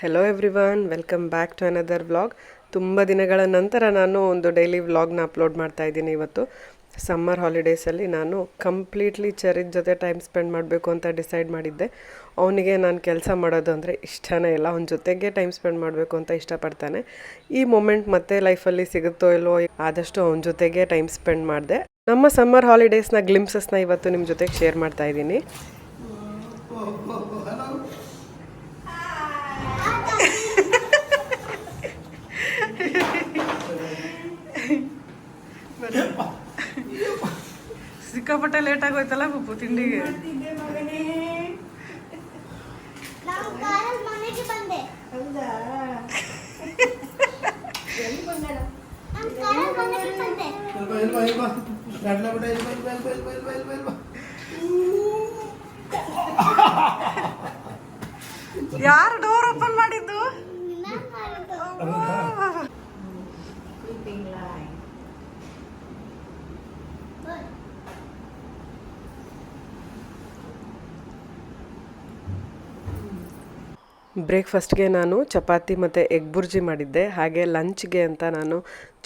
Hello everyone welcome back to another vlog ತುಂಬ ದಿನಗಳ ನಂತರ ನಾನು ಒಂದು ಡೈಲಿ ವ್ಲಾಗ್ನ ಅಪ್ಲೋಡ್ ಮಾಡ್ತಾ ಇದ್ದೀನಿ ಇವತ್ತು. ಸಮ್ಮರ್ ಹಾಲಿಡೇಸಲ್ಲಿ ನಾನು ಕಂಪ್ಲೀಟ್ಲಿ ಚರಿತ್ ಜೊತೆ ಟೈಮ್ ಸ್ಪೆಂಡ್ ಮಾಡಬೇಕು ಅಂತ ಡಿಸೈಡ್ ಮಾಡಿದ್ದೆ. ಅವನಿಗೆ ನಾನು ಕೆಲಸ ಮಾಡೋದು ಅಂದರೆ ಇಷ್ಟನೇ ಇಲ್ಲ, ಅವನ ಜೊತೆಗೆ ಟೈಮ್ ಸ್ಪೆಂಡ್ ಮಾಡಬೇಕು ಅಂತ ಇಷ್ಟಪಡ್ತಾನೆ. ಈ ಮೊಮೆಂಟ್ ಮತ್ತೆ ಲೈಫಲ್ಲಿ ಸಿಗುತ್ತೋ ಇಲ್ವೋ ಆದಷ್ಟು ಅವನ ಜೊತೆಗೆ ಟೈಮ್ ಸ್ಪೆಂಡ್ ಮಾಡಿದೆ. ನಮ್ಮ ಸಮ್ಮರ್ ಹಾಲಿಡೇಸ್ನ ಗ್ಲಿಮ್ಸಸ್ನ ಇವತ್ತು ನಿಮ್ಮ ಜೊತೆಗೆ ಶೇರ್ ಮಾಡ್ತಾ ಇದ್ದೀನಿ. ಸಿಕ್ಕಾಪಟ್ಟೆ ಲೇಟ್ ಆಗೋಯ್ತಲ್ಲ ಪಪ್ಪು ತಿಂಡಿಗೆ? ನಾವು ಕಾರಲ್ಲಿ ಮನೆಗೆ ಬಂದೆ ಹೌದಾ ಎಲ್ಲಿ ಬಂದೆ ನಾನು ಕಾರಲ್ಲಿ ಮನೆಗೆ ಬಂದೆ ಇಲ್ವಾ ಇಲ್ವಾ ಇಲ್ವಾ ಗಡ್ಲ ಬಿಡ ಇಲ್ವಾ ಇಲ್ವಾ ಇಲ್ವಾ ಇಲ್ವಾ ಇಲ್ವಾ ಇಲ್ವಾ ಇಲ್ವಾ ಯಾರು ಡೋರ್ ಓಪನ್ ಮಾಡಿದ್ದು ನಾನು ಮಾಡಿದ್ದು ಕ್ರೀಪಿಂಗ್ ಲೈನ್ ಬ್ರೇಕ್ಫಾಸ್ಟ್ಗೆ ನಾನು ಚಪಾತಿ ಮತ್ತು ಎಗ್ ಬುರ್ಜಿ ಮಾಡಿದ್ದೆ. ಹಾಗೆ ಲಂಚ್ಗೆ ಅಂತ ನಾನು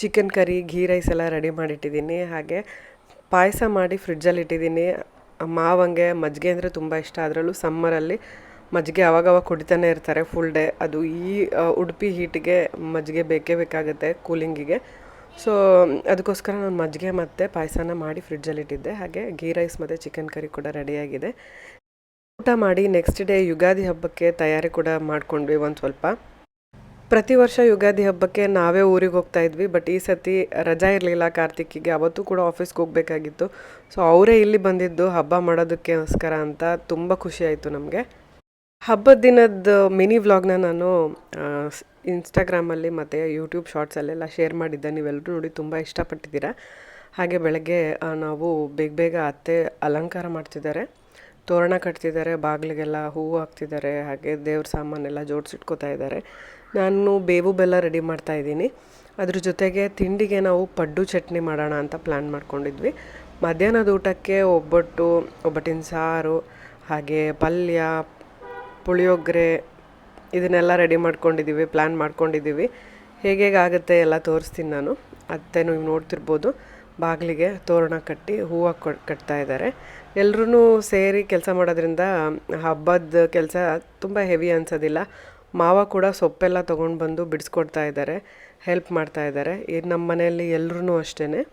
ಚಿಕನ್ ಕರಿ, ಘೀ ರೈಸ್ ಎಲ್ಲ ರೆಡಿ ಮಾಡಿಟ್ಟಿದ್ದೀನಿ. ಹಾಗೆ ಪಾಯಸ ಮಾಡಿ ಫ್ರಿಡ್ಜಲ್ಲಿ ಇಟ್ಟಿದ್ದೀನಿ. ಮಾವಂಗೆ ಮಜ್ಜಿಗೆ ಅಂದರೆ ತುಂಬ ಇಷ್ಟ. ಅದರಲ್ಲೂ ಸಮ್ಮರಲ್ಲಿ ಮಜ್ಜಿಗೆ ಅವಾಗವಾಗ ಕುಡಿತಾನೆ ಇರ್ತಾರೆ ಫುಲ್ ಡೇ ಅದು ಈ ಉಡುಪಿ ಹೀಟಿಗೆ ಮಜ್ಜಿಗೆ ಬೇಕೇ ಬೇಕಾಗುತ್ತೆ ಕೂಲಿಂಗಿಗೆ ಸೊ ಅದಕ್ಕೋಸ್ಕರ ನಾನು ಮಜ್ಜಿಗೆ ಮತ್ತು ಪಾಯಸನ ಮಾಡಿ ಫ್ರಿಡ್ಜಲ್ಲಿ ಇಟ್ಟಿದ್ದೆ. ಹಾಗೆ ಘೀ ರೈಸ್ ಮತ್ತು ಚಿಕನ್ ಕರಿ ಕೂಡ ರೆಡಿಯಾಗಿದೆ ಊಟ ಮಾಡಿ ನೆಕ್ಸ್ಟ್ ಡೇ ಯುಗಾದಿ ಹಬ್ಬಕ್ಕೆ ತಯಾರಿ ಕೂಡ ಮಾಡ್ಕೊಂಡ್ವಿ ಒಂದು ಸ್ವಲ್ಪ. ಪ್ರತಿ ವರ್ಷ ಯುಗಾದಿ ಹಬ್ಬಕ್ಕೆ ನಾವೇ ಊರಿಗೆ ಹೋಗ್ತಾ ಇದ್ವಿ ಬಟ್ ಈ ಸತಿ ರಜಾ ಇರಲಿಲ್ಲ ಕಾರ್ತಿಕಿಗೆ ಅವತ್ತು ಕೂಡ ಆಫೀಸ್ಗೆ ಹೋಗಬೇಕಾಗಿತ್ತು. ಸೊ ಅವರೇ ಇಲ್ಲಿ ಬಂದಿದ್ದು ಹಬ್ಬ ಮಾಡೋದಕ್ಕೋಸ್ಕರ ಅಂತ ತುಂಬ ಖುಷಿ ಆಯಿತು ನಮಗೆ. ಹಬ್ಬದ ದಿನದ ಮಿನಿ ವ್ಲಾಗ್ನ ನಾನು ಇನ್ಸ್ಟಾಗ್ರಾಮಲ್ಲಿ ಮತ್ತು ಯೂಟ್ಯೂಬ್ ಶಾರ್ಟ್ಸಲ್ಲೆಲ್ಲ ಶೇರ್ ಮಾಡಿದ್ದೆ. ನೀವೆಲ್ಲರೂ ನೋಡಿ ತುಂಬ ಇಷ್ಟಪಟ್ಟಿದ್ದೀರಾ. ಹಾಗೆ ಬೆಳಗ್ಗೆ ನಾವು ಬೇಗ ಬೇಗ ಅತ್ತೆ ಅಲಂಕಾರ ಮಾಡ್ತಿದ್ದಾರೆ. ತೋರಣ ಕಟ್ತಿದ್ದಾರೆ, ಬಾಗಿಲಿಗೆಲ್ಲ ಹೂವು ಹಾಕ್ತಿದ್ದಾರೆ, ಹಾಗೆ ದೇವ್ರ ಸಾಮಾನೆಲ್ಲ ಜೋಡಿಸಿಟ್ಕೋತಾ ಇದ್ದಾರೆ. ನಾನು ಬೇವು ಬೆಲ್ಲ ರೆಡಿ ಮಾಡ್ತಾ ಇದ್ದೀನಿ. ಅದ್ರ ಜೊತೆಗೆ ತಿಂಡಿಗೆ ನಾವು ಪಡ್ಡು ಚಟ್ನಿ ಮಾಡೋಣ ಅಂತ ಪ್ಲ್ಯಾನ್ ಮಾಡ್ಕೊಂಡಿದ್ವಿ. ಮಧ್ಯಾಹ್ನದ ಊಟಕ್ಕೆ ಒಬ್ಬಟ್ಟು, ಒಬ್ಬಟ್ಟಿನ ಸಾರು, ಹಾಗೆ ಪಲ್ಯ, ಪುಳಿಯೋಗರೆ, ಇದನ್ನೆಲ್ಲ ರೆಡಿ ಮಾಡ್ಕೊಂಡಿದ್ದೀವಿ ಪ್ಲ್ಯಾನ್ ಮಾಡ್ಕೊಂಡಿದ್ದೀವಿ. ಹೇಗೆ ಆಗುತ್ತೆ ಎಲ್ಲ ತೋರಿಸ್ತೀನಿ ನಾನು. ಅತ್ತೆ ನೀವು ನೋಡ್ತಿರ್ಬೋದು, ಬಾಗಿಲಿಗೆ ತೋರಣ ಕಟ್ಟಿ ಹೂವು ಕೊಟ್, ಕಟ್ತಾ ಇದ್ದಾರೆ. ಎಲ್ಲರೂ ಸೇರಿ ಕೆಲಸ ಮಾಡೋದ್ರಿಂದ ಹಬ್ಬದ ಕೆಲಸ ತುಂಬ ಹೆವಿ ಅನ್ಸೋದಿಲ್ಲ. ಮಾವ ಕೂಡ ಸೊಪ್ಪೆಲ್ಲ ತೊಗೊಂಡು ಬಂದು ಬಿಡಿಸ್ಕೊಡ್ತಾ ಇದ್ದಾರೆ ಹೆಲ್ಪ್ ಮಾಡ್ತಾ ಇದ್ದಾರೆ ಇದು ನಮ್ಮ ಮನೆಯಲ್ಲಿ ಎಲ್ಲರೂ ಅಷ್ಟೇ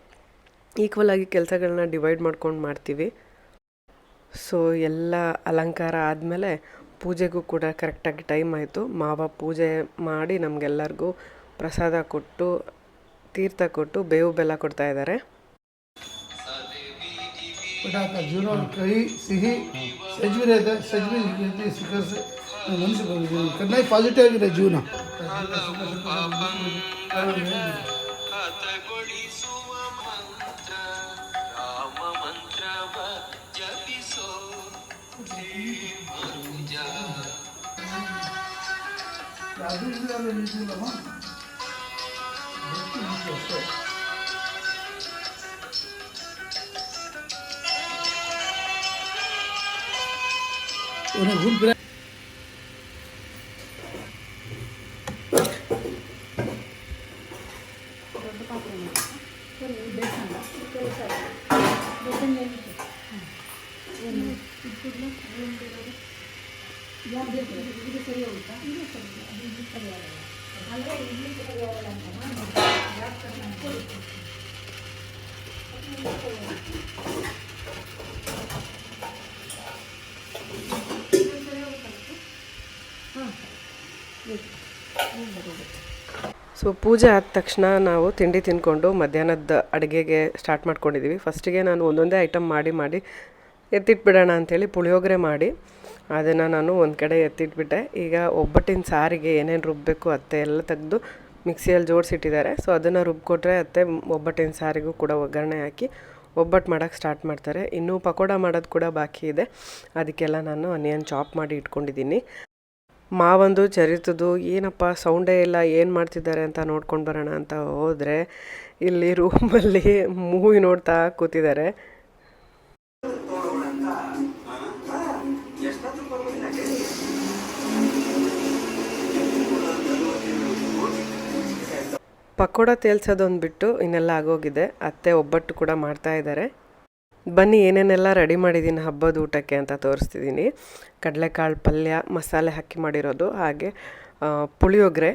ಈಕ್ವಲ್ ಆಗಿ ಕೆಲಸಗಳನ್ನ ಡಿವೈಡ್ ಮಾಡ್ಕೊಂಡು ಮಾಡ್ತೀವಿ. ಸೊ, ಎಲ್ಲ ಅಲಂಕಾರ ಆದಮೇಲೆ ಪೂಜೆಗೂ ಕೂಡ ಕರೆಕ್ಟಾಗಿ ಟೈಮ್ ಆಯಿತು. ಮಾವ ಪೂಜೆ ಮಾಡಿ ನಮಗೆಲ್ಲರಿಗೂ ಪ್ರಸಾದ ಕೊಟ್ಟು, ತೀರ್ಥ ಕೊಟ್ಟು, ಬೇವು ಬೆಲ್ಲ ಕೊಡ್ತಾ ಇದ್ದಾರೆ ಬಿಡಾಕ ಜೀವನ ಕಹಿ ಸಿಹಿ ಸಜ್ವಿ ಇದೆ ಸಜ್ವಿ ರೀತಿ ಸಿಕ್ಕರ್ಸಿ ಮನುಷ್ಯ ಕಣ್ಣಾಗಿ ಪಾಸಿಟಿವ್ ಆಗಿದೆ ಜೀವನ ಹತಗೊಳಿಸುವ ಮಂತ್ರ ರಾಮ ಮಂತ್ರವ ಜಪಿಸೋ ಶ್ರೀಮಂಜ ಅದು ಇದು ಸೊ ಪೂಜೆ ಆದ ತಕ್ಷಣ ನಾವು ತಿಂಡಿ ತಿಂದ್ಕೊಂಡು ಮಧ್ಯಾಹ್ನದ ಅಡುಗೆಗೆ ಸ್ಟಾರ್ಟ್ ಮಾಡ್ಕೊಂಡಿದ್ದೀವಿ ಫಸ್ಟಿಗೆ ನಾನು ಒಂದೊಂದೇ ಐಟಮ್ ಮಾಡಿ ಮಾಡಿ ಎತ್ತಿಟ್ಬಿಡೋಣ ಅಂಥೇಳಿ ಪುಳಿಯೋಗರೆ ಮಾಡಿ ಅದನ್ನು ನಾನು ಒಂದು ಕಡೆ ಎತ್ತಿಟ್ಬಿಟ್ಟೆ. ಈಗ ಒಬ್ಬಟ್ಟಿನ ಸಾರಿಗೆ ಏನೇನು ರುಬ್ಬಬೇಕು ಅತ್ತೆ ಎಲ್ಲ ತೆಗೆದು ಮಿಕ್ಸಿಯಲ್ಲಿ ಜೋಡಿಸಿಟ್ಟಿದ್ದಾರೆ. ಸೊ ಅದನ್ನು ರುಬ್ಬಿಕೊಟ್ರೆ ಅತ್ತೆ ಒಬ್ಬಟ್ಟಿನ ಸಾರಿಗೂ ಕೂಡ ಒಗ್ಗರಣೆ ಹಾಕಿ ಒಬ್ಬಟ್ಟು ಮಾಡೋಕ್ಕೆ ಸ್ಟಾರ್ಟ್ ಮಾಡ್ತಾರೆ. ಇನ್ನೂ ಪಕೋಡ ಮಾಡೋದು ಕೂಡ ಬಾಕಿ ಇದೆ. ಅದಕ್ಕೆಲ್ಲ ನಾನು ಆನಿಯನ್ ಚಾಪ್ ಮಾಡಿ ಇಟ್ಕೊಂಡಿದ್ದೀನಿ. ಮಾವಂದು ಚರಿತದ್ದು ಏನಪ್ಪ ಸೌಂಡೇ ಇಲ್ಲ, ಏನು ಮಾಡ್ತಿದ್ದಾರೆ ಅಂತ ನೋಡ್ಕೊಂಡು ಬರೋಣ ಅಂತ ಹೋದರೆ ಇಲ್ಲಿ ರೂಮಲ್ಲಿ ಮೂವಿ ನೋಡ್ತಾ ಕೂತಿದ್ದಾರೆ. ಪಕೋಡ ತೇಲ್ಸೋದೊಂದು ಬಿಟ್ಟು ಇನ್ನೆಲ್ಲ ಆಗೋಗಿದೆ. ಅತ್ತೆ ಒಬ್ಬಟ್ಟು ಕೂಡ ಮಾಡ್ತಾ ಇದ್ದಾರೆ. ಬನ್ನಿ, ಏನೇನೆಲ್ಲ ರೆಡಿ ಮಾಡಿದ್ದೀನಿ ಹಬ್ಬದ ಊಟಕ್ಕೆ ಅಂತ ತೋರಿಸ್ತಿದ್ದೀನಿ ಕಡಲೆಕಾಳು ಪಲ್ಯ, ಮಸಾಲೆ ಹಾಕಿ ಮಾಡಿರೋದು, ಹಾಗೆ ಪುಳಿಯೋಗರೆ.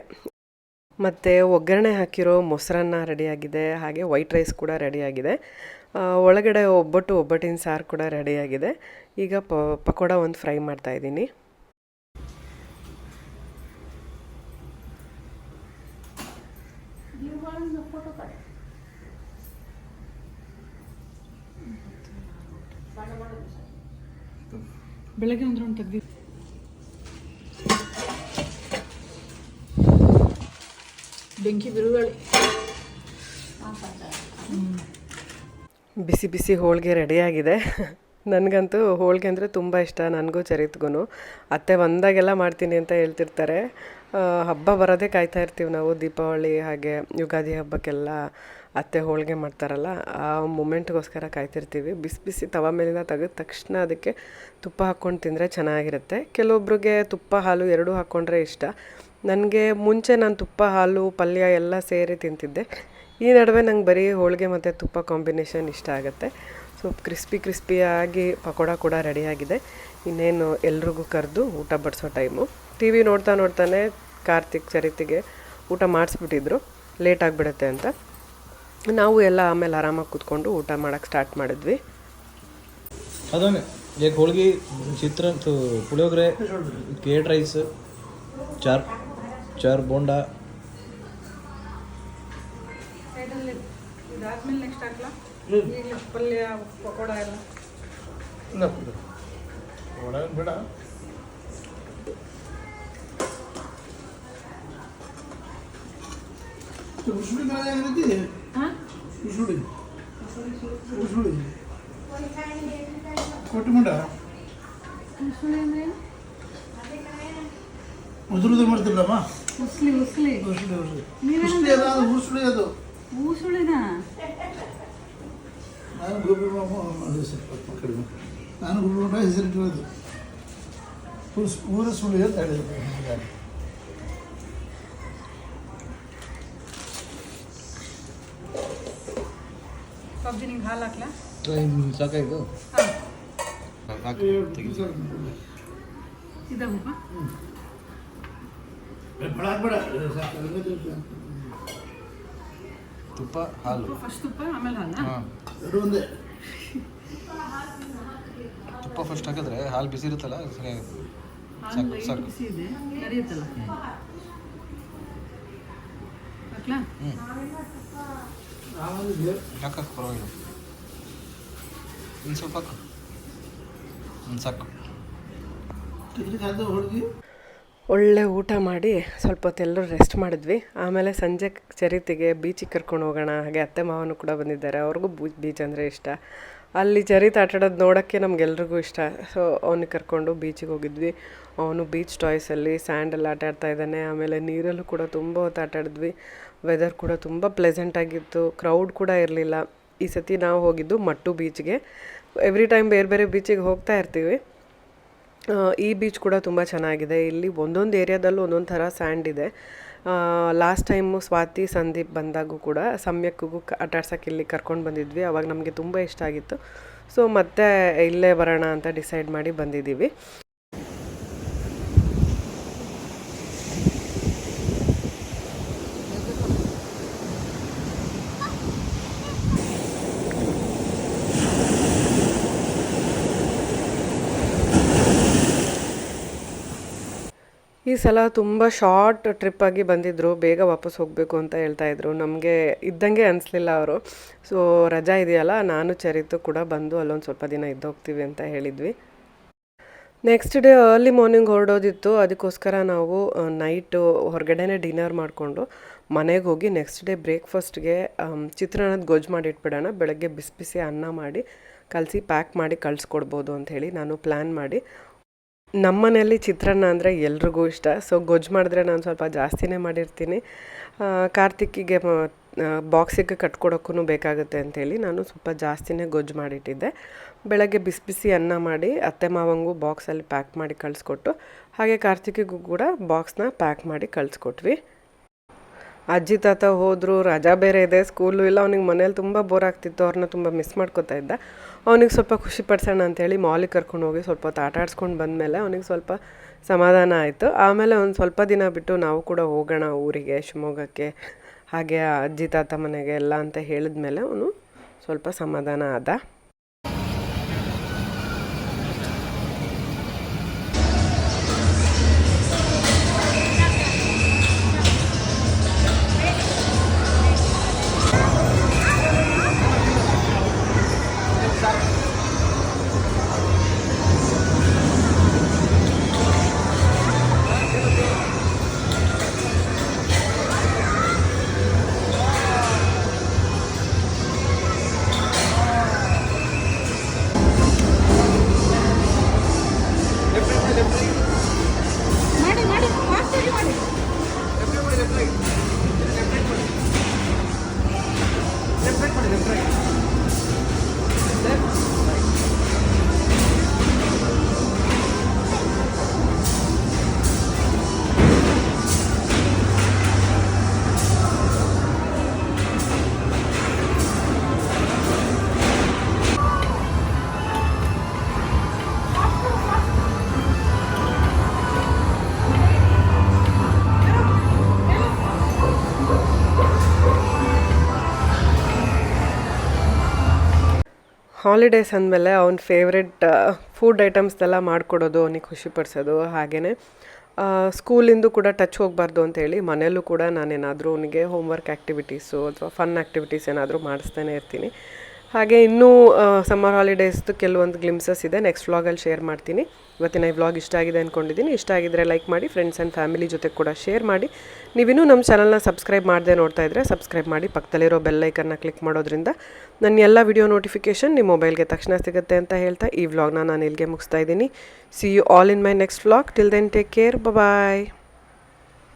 ಮತ್ತು ಒಗ್ಗರಣೆ ಹಾಕಿರೋ ಮೊಸರನ್ನ ರೆಡಿಯಾಗಿದೆ ಹಾಗೆ ವೈಟ್ ರೈಸ್ ಕೂಡ ರೆಡಿಯಾಗಿದೆ ಒಳಗಡೆ ಒಬ್ಬಟ್ಟು ಒಬ್ಬಟ್ಟಿನ ಸಾರು ಕೂಡ ರೆಡಿಯಾಗಿದೆ ಈಗ ಪಕೋಡ ಒಂದು ಫ್ರೈ ಮಾಡ್ತಾ ಬೆಳಗ್ಗೆ ಒಂದು ರೌಂಡ್ ತೆಗ್ದಿ ಬೆಂಕಿ ಬಿರುಗಾಳಿ. ಬಿಸಿ ಬಿಸಿ ಹೋಳಿಗೆ ರೆಡಿಯಾಗಿದೆ ನನಗಂತೂ ಹೋಳಿಗೆ ಅಂದರೆ ತುಂಬ ಇಷ್ಟ, ನನಗೂ ಚರಿತ್ಗೂ ಅತ್ತೆ ಒಂದಾಗೆಲ್ಲ ಮಾಡ್ತೀನಿ ಅಂತ ಹೇಳ್ತಿರ್ತಾರೆ. ಹಬ್ಬ ಬರೋದೇ ಕಾಯ್ತಾ ಇರ್ತೀವಿ ನಾವು, ದೀಪಾವಳಿ ಹಾಗೆ ಯುಗಾದಿ ಹಬ್ಬಕ್ಕೆಲ್ಲ. ಅತ್ತೆ ಹೋಳಿಗೆ ಮಾಡ್ತಾರಲ್ಲ, ಆ ಮೂಮೆಂಟ್ಗೋಸ್ಕರ ಕಾಯ್ತಿರ್ತೀವಿ. ಬಿಸಿ ಬಿಸಿ ತವ ಮೇಲಿಂದ ತೆಗೆದ ತಕ್ಷಣ ಅದಕ್ಕೆ ತುಪ್ಪ ಹಾಕ್ಕೊಂಡು ತಿಂದರೆ ಚೆನ್ನಾಗಿರುತ್ತೆ. ಕೆಲವೊಬ್ರಿಗೆ ತುಪ್ಪ ಹಾಲು ಎರಡೂ ಹಾಕ್ಕೊಂಡ್ರೆ ಇಷ್ಟ. ನನಗೆ ಮುಂಚೆ ನಾನು ತುಪ್ಪ, ಹಾಲು, ಪಲ್ಯ ಎಲ್ಲ ಸೇರಿ ತಿಂತಿದ್ದೆ. ಈ ನಡುವೆ ನಂಗೆ ಬರೀ ಹೋಳಿಗೆ ಮತ್ತು ತುಪ್ಪ ಕಾಂಬಿನೇಷನ್ ಇಷ್ಟ ಆಗುತ್ತೆ. ಸೊ, ಕ್ರಿಸ್ಪಿ ಕ್ರಿಸ್ಪಿಯಾಗಿ ಪಕೋಡ ಕೂಡ ರೆಡಿಯಾಗಿದೆ ಇನ್ನೇನು ಎಲ್ರಿಗೂ ಕರೆದು ಊಟ ಬಡಿಸೋ ಟೈಮು ಟಿ ವಿ ನೋಡ್ತಾ ನೋಡ್ತಾನೆ ಕಾರ್ತಿಕ್, ಚರಿತಿಗೆ ಊಟ ಮಾಡಿಸ್ಬಿಟ್ಟಿದ್ರು. ಲೇಟ್ ಆಗಿಬಿಡುತ್ತೆ ಅಂತ. ನಾವು ಎಲ್ಲ ಆಮೇಲೆ ಆರಾಮಾಗಿ ಕೂತ್ಕೊಂಡು ಊಟ ಮಾಡಕ್ಕೆ ಸ್ಟಾರ್ಟ್ ಮಾಡಿದ್ವಿ. ಅದೇ ಹೋಳ್ಗಿ ಹೋಳಿಗೆ ಚಿತ್ರ ಪುಳಿಯೋಗರೆ ಕೇಡ್ ರೈಸ್ ಚಾರ್ ಚಾರ್ ಬೋಂಡ. ಪಲ್ಯ ಪಕೋಡ ಎಲ್ಲ ಬೇಡ ಏನಿದೆ ಏನೈತಿ ಉಸುಳಿ ಉಸುಳಿ ಕೊಟ್ಟುಮುಂಡ ಉದುರುದು ಮಾಡ್ತಿಲ್ಲಮ್ಮ ಉಸ್ಲಿ ಉಸ್ಲಿ ಉಸುಳಿ ಉಸುಳಿ ಉಸುಳಿ ಅಲ್ಲ ಅದು ಉಸುಳಿ ಅದು ಊಸುಳಿನ ನಾನು ಗೋಬಿ ಮಾಮ ಅದು ಸ್ವಲ್ಪ ಕಡಿಮೆ ನಾನು ಗೋಬಿ ಹೆಸರಿಟ್ಟಿರೋದು ಊರು ಊರ ಸುಳಿ ಅಂತ ಹೇಳಿದ್ರು ನಿಂಗೆ ಹಾಲು ಹಾಕ್ಲಾ? ಸಾಕಾಯ್ತು. ಇದಾಗಪ್ಪ ತುಪ್ಪ ಹಾಲು. ಫಸ್ಟ್ ತುಪ್ಪ ಆಮೇಲೆ ಹಾಲ ಒಂದೇ. ತುಪ್ಪ ಫಸ್ಟ್ ಹಾಕಿದ್ರೆ ಹಾಲು ಬಿಸಿ ಇರುತ್ತಲ್ಲ ಸರಿ ಸರಿಯಾಗುತ್ತೆ ಸಾಕು ಸಾಕು. ಬಿಸಿ ಇದೆ ಒಳ್ಳೆ ಊಟ ಮಾಡಿ ಸ್ವಲ್ಪ ಹೊತ್ತೆಲ್ಲರೂ ರೆಸ್ಟ್ ಮಾಡಿದ್ವಿ. ಆಮೇಲೆ ಸಂಜೆ ಚರಿತಿಗೆ ಬೀಚಿಗೆ ಕರ್ಕೊಂಡು ಹೋಗೋಣ. ಹಾಗೆ ಅತ್ತೆ ಮಾವನು ಕೂಡ ಬಂದಿದ್ದಾರೆ. ಅವ್ರಿಗೂ ಬೀಚ್ ಅಂದರೆ ಇಷ್ಟ. ಅಲ್ಲಿ ಚರಿತ್ ಆಟ ಆಡೋದು ನೋಡೋಕ್ಕೆ ನಮಗೆಲ್ರಿಗೂ ಇಷ್ಟ. ಸೊ ಅವನಿಗೆ ಕರ್ಕೊಂಡು ಬೀಚಿಗೆ ಹೋಗಿದ್ವಿ. ಅವನು ಬೀಚ್ ಟಾಯ್ಸಲ್ಲಿ ಸ್ಯಾಂಡಲ್ಲಿ ಆಟ ಆಡ್ತಾ ಇದ್ದಾನೆ. ಆಮೇಲೆ ನೀರಲ್ಲೂ ಕೂಡ ತುಂಬ ಹೊತ್ತು ಆಟ ಆಡಿದ್ವಿ. ವೆದರ್ ಕೂಡ ತುಂಬ ಪ್ಲೆಸೆಂಟ್ ಆಗಿತ್ತು. ಕ್ರೌಡ್ ಕೂಡ ಇರಲಿಲ್ಲ. ಈ ಸತಿ ನಾವು ಹೋಗಿದ್ದು ಮಟ್ಟು ಬೀಚ್ಗೆ ಎವ್ರಿ ಟೈಮ್ ಬೇರೆ ಬೇರೆ ಬೀಚಿಗೆ ಹೋಗ್ತಾ ಇರ್ತೀವಿ. ಈ ಬೀಚ್ ಕೂಡ ತುಂಬ ಚೆನ್ನಾಗಿದೆ. ಇಲ್ಲಿ ಒಂದೊಂದು ಏರಿಯಾದಲ್ಲೂ ಒಂದೊಂದು ಥರ ಸ್ಯಾಂಡ್ ಇದೆ. ಲಾಸ್ಟ್ ಟೈಮು ಸ್ವಾತಿ, ಸಂದೀಪ್ ಬಂದಾಗೂ ಕೂಡ ಸಮ್ಯಕ್ಕಿಗೂ ಕ ಆಟ ಇಲ್ಲಿ ಕರ್ಕೊಂಡು ಬಂದಿದ್ವಿ. ಅವಾಗ ನಮಗೆ ತುಂಬ ಇಷ್ಟ ಆಗಿತ್ತು. ಸೊ ಮತ್ತೆ ಇಲ್ಲೇ ಬರೋಣ ಅಂತ ಡಿಸೈಡ್ ಮಾಡಿ ಬಂದಿದ್ದೀವಿ. ಈ ಸಲ ತುಂಬ ಶಾರ್ಟ್ ಟ್ರಿಪ್ಪಾಗಿ ಬಂದಿದ್ದರು ಬೇಗ ವಾಪಸ್ ಹೋಗಬೇಕು ಅಂತ ಹೇಳ್ತಾ ಇದ್ರು. ನಮಗೆ ಇದ್ದಂಗೆ ಅನಿಸ್ಲಿಲ್ಲ ಅವರು. ಸೊ ರಜಾ ಇದೆಯಲ್ಲ, ನಾನು ಚರಿತು ಕೂಡ ಬಂದು ಅಲ್ಲೊಂದು ಸ್ವಲ್ಪ ದಿನ ಇದ್ದೋಗ್ತೀವಿ ಅಂತ ಹೇಳಿದ್ವಿ. ನೆಕ್ಸ್ಟ್ ಡೇ ಅರ್ಲಿ ಮಾರ್ನಿಂಗ್ ಹೊರಡೋದಿತ್ತು. ಅದಕ್ಕೋಸ್ಕರ ನಾವು ನೈಟು ಹೊರಗಡೆನೇ ಡಿನ್ನರ್ ಮಾಡಿಕೊಂಡು ಮನೆಗೆ ಹೋಗಿ ನೆಕ್ಸ್ಟ್ ಡೇ ಬ್ರೇಕ್ಫಾಸ್ಟ್ಗೆ ಚಿತ್ರಾನ್ನದ ಗೊಜ್ಜು ಮಾಡಿ ಇಟ್ಬಿಡೋಣ ಬೆಳಗ್ಗೆ ಬಿಸಿ ಬಿಸಿ ಅನ್ನ ಮಾಡಿ ಕಲಸಿ ಪ್ಯಾಕ್ ಮಾಡಿ ಕಳಿಸ್ಕೊಡ್ಬೋದು ಹೇಳಿ ನಾನು ಪ್ಲ್ಯಾನ್ ಮಾಡಿ ನಮ್ಮನೆಯಲ್ಲಿ ಚಿತ್ರಾನ್ನ ಅಂದರೆ ಎಲ್ರಿಗೂ ಇಷ್ಟ. ಸೊ ಗೊಜ್ಜು ಮಾಡಿದ್ರೆ ನಾನು ಸ್ವಲ್ಪ ಜಾಸ್ತಿನೇ ಮಾಡಿರ್ತೀನಿ. ಕಾರ್ತಿಕ್ಕಿಗೆ ಬಾಕ್ಸಿಗೆ ಕಟ್ಕೊಡೋಕ್ಕೂ ಬೇಕಾಗುತ್ತೆ ಅಂತೇಳಿ ನಾನು ಸ್ವಲ್ಪ ಜಾಸ್ತಿನೇ ಗೊಜ್ಜು ಮಾಡಿಟ್ಟಿದ್ದೆ. ಬೆಳಗ್ಗೆ ಬಿಸಿ ಬಿಸಿ ಅನ್ನ ಮಾಡಿ ಅತ್ತೆ ಮಾವಂಗೂ ಬಾಕ್ಸಲ್ಲಿ ಪ್ಯಾಕ್ ಮಾಡಿ ಕಳಿಸ್ಕೊಟ್ಟು, ಹಾಗೆ ಕಾರ್ತಿಕಿಗೂ ಕೂಡ ಬಾಕ್ಸ್ನ ಪ್ಯಾಕ್ ಮಾಡಿ ಕಳಿಸ್ಕೊಟ್ವಿ. ಅಜ್ಜಿ ತಾತ ಹೋದರು, ರಜಾ ಬೇರೆ ಇದೆ ಸ್ಕೂಲು ಇಲ್ಲ, ಅವ್ನಿಗೆ ಮನೇಲಿ ತುಂಬ ಬೋರ್ ಆಗ್ತಿತ್ತು, ಅವ್ರನ್ನ ತುಂಬ ಮಿಸ್ ಮಾಡ್ಕೋತಾ ಇದ್ದ. ಅವ್ನಿಗೆ ಸ್ವಲ್ಪ ಖುಷಿ ಪಡಿಸೋಣ ಅಂತೇಳಿ ಮಾಲಿಗೆ ಕರ್ಕೊಂಡು ಹೋಗಿ ಸ್ವಲ್ಪ ಹೊತ್ತು ಆಟ ಆಡಿಸ್ಕೊಂಡು ಬಂದಮೇಲೆ ಅವನಿಗೆ ಸ್ವಲ್ಪ ಸಮಾಧಾನ ಆಯಿತು. ಆಮೇಲೆ ಒಂದು ಸ್ವಲ್ಪ ದಿನ ಬಿಟ್ಟು ನಾವು ಕೂಡ ಹೋಗೋಣ ಊರಿಗೆ, ಶಿವಮೊಗ್ಗಕ್ಕೆ, ಹಾಗೆ ಅಜ್ಜಿ ತಾತ ಮನೆಗೆ ಎಲ್ಲ ಅಂತ ಹೇಳಿದ್ಮೇಲೆ ಅವನು ಸ್ವಲ್ಪ ಸಮಾಧಾನ ಆದ. ಹಾಲಿಡೇಸ್ ಅಂದಮೇಲೆ ಅವ್ನ ಫೇವ್ರೆಟ್ ಫುಡ್ ಐಟಮ್ಸ್ದೆಲ್ಲ ಮಾಡಿಕೊಡೋದು ಅವನಿಗೆ ಖುಷಿಪಡಿಸೋದು ಹಾಗೆಯೇ ಸ್ಕೂಲಿಂದು ಕೂಡ ಟಚ್ ಹೋಗಬಾರ್ದು ಅಂತೇಳಿ ಮನೆಯಲ್ಲೂ ಕೂಡ ನಾನೇನಾದರೂ ಅವನಿಗೆ ಹೋಮ್ವರ್ಕ್ ಆ್ಯಕ್ಟಿವಿಟೀಸು ಅಥವಾ ಫನ್ ಆ್ಯಕ್ಟಿವಿಟೀಸ್ ಏನಾದರೂ ಮಾಡಿಸ್ತಾನೆ ಇರ್ತೀನಿ. ಹಾಗೆ ಇನ್ನೂ ಸಮ್ಮರ್ ಹಾಲಿಡೇಸ್ದು ಕೆಲವೊಂದು ಗ್ಲಿಮ್ಸಸ್ ಇದೆ. ನೆಕ್ಸ್ಟ್ ವ್ಲಾಗಲ್ಲಿ ಶೇರ್ ಮಾಡ್ತೀನಿ. ಇವತ್ತಿನ ಈ ವ್ಲಾಗ್ ಇಷ್ಟ ಆಗಿದೆ ಅಂದ್ಕೊಂಡಿದ್ದೀನಿ ಇಷ್ಟ ಆಗಿದ್ರೆ ಲೈಕ್ ಮಾಡಿ ಫ್ರೆಂಡ್ಸ್ ಆ್ಯಂಡ್ ಫ್ಯಾಮಿಲಿ ಜೊತೆ ಕೂಡ ಶೇರ್ ಮಾಡಿ. ನೀವಿನ್ನೂ ನಮ್ಮ ಚಾನಲ್ನ ಸಬ್ಸ್ಕ್ರೈಬ್ ಮಾಡದೆ ನೋಡ್ತಾ ಇದ್ದರೆ ಸಬ್ಸ್ಕ್ರೈಬ್ ಮಾಡಿ. ಪಕ್ಕದಲ್ಲಿರೋ ಬೆಲ್ಲೈಕನ್ನ ಕ್ಲಿಕ್ ಮಾಡೋದ್ರಿಂದ ನನ್ನ ಎಲ್ಲ ವಿಡಿಯೋ ನೋಟಿಫಿಕೇಷನ್ ನಿಮ್ಮ ಮೊಬೈಲ್ಗೆ ತಕ್ಷಣ ಸಿಗುತ್ತೆ ಅಂತ ಹೇಳ್ತಾ ಈ ವ್ಲಾಗ್ನ ನಾನು ಇಲ್ಲಿಗೆ ಮುಗಿಸ್ತಾ ಇದ್ದೀನಿ. See you all in my next vlog till then take care bye